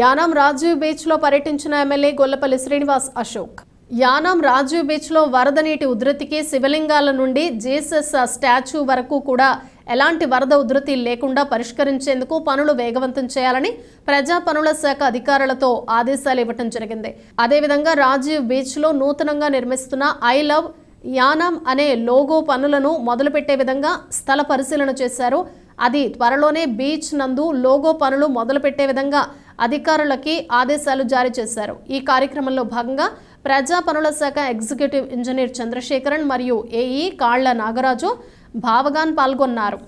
యానాం రాజీవ్ బీచ్లో పర్యటించిన ఎమ్మెల్యే గొల్లపల్లి శ్రీనివాస్ అశోక్. యానాం రాజీవ్ బీచ్లో వరద నీటి ఉధృతికి శివలింగాల నుండి జీసస్ స్టాచ్యూ వరకు కూడా ఎలాంటి వరద ఉధృతి లేకుండా పరిష్కరించేందుకు పనులు వేగవంతం చేయాలని ప్రజా పనుల శాఖ అధికారులతో ఆదేశాలు ఇవ్వటం జరిగింది. అదేవిధంగా రాజీవ్ బీచ్లో నూతనంగా నిర్మిస్తున్న ఐ లవ్ యానాం అనే లోగో పనులను మొదలుపెట్టే విధంగా స్థల పరిశీలన చేశారు. అది త్వరలోనే బీచ్ నందు లోగో పనులు మొదలుపెట్టే విధంగా అధికారులకి ఆదేశాలు జారీ చేశారు. ఈ కార్యక్రమంలో భాగంగా ప్రజా పనుల శాఖ ఎగ్జిక్యూటివ్ ఇంజనీర్ చంద్రశేఖరన్ మరియు ఏఈ కాళ్ళ నాగరాజు భావగాన్ పాల్గొన్నారు.